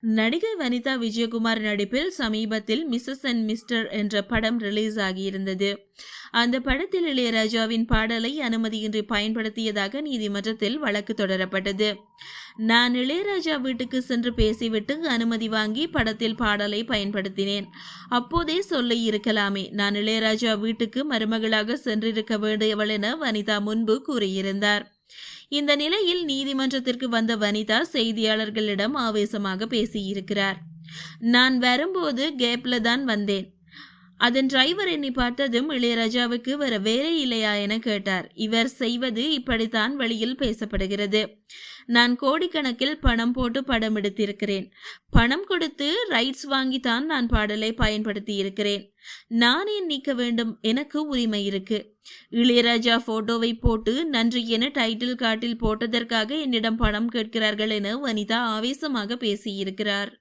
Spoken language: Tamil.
நடிகை வனிதா விஜயகுமார் நடிப்பில் சமீபத்தில் மிஸ்ஸஸ் அண்ட் மிஸ்டர் என்ற படம் ரிலீஸ் ஆகியிருந்தது. அந்த படத்தில் இளையராஜாவின் பாடலை அனுமதியின்றி பயன்படுத்தியதாக நீதிமன்றத்தில் வழக்கு தொடரப்பட்டது. நான் இளையராஜா வீட்டுக்கு சென்று பேசிவிட்டு அனுமதி வாங்கி படத்தில் பாடலை பயன்படுத்தினேன். அப்போதே சொல்ல இருக்கலாமே நான் இளையராஜா வீட்டுக்கு மருமகளாக சென்றிருக்க வேண்டியவள் என வனிதா முன்பு கூறியிருந்தார். இந்த நிலையில் நீதிமன்றத்திற்கு வந்த வனிதா செய்தியாளர்களிடம் ஆவேசமாக பேசியிருக்கிறார். நான் வரும்போது கேப்ல தான் வந்தேன். அதன் டிரைவர் என்னை பார்த்ததும் இளையராஜாவுக்கு வர வேலை இல்லையா என கேட்டார். இவர் செய்வது இப்படித்தான் வழியில் பேசப்படுகிறது. நான் கோடிக்கணக்கில் பணம் போட்டு படம் எடுத்திருக்கிறேன். பணம் கொடுத்து ரைட்ஸ் வாங்கித்தான் நான் பாடலை பயன்படுத்தி இருக்கிறேன் நான் ஏன் நீக்க வேண்டும்? எனக்கு உரிமை இருக்கு. இளையராஜா போட்டோவை போட்டு நன்றி என டைட்டில் காட்டில் போட்டதற்காக என்னிடம் பணம் கேட்கிறார்கள் என வனிதா ஆவேசமாக பேசியிருக்கிறார்.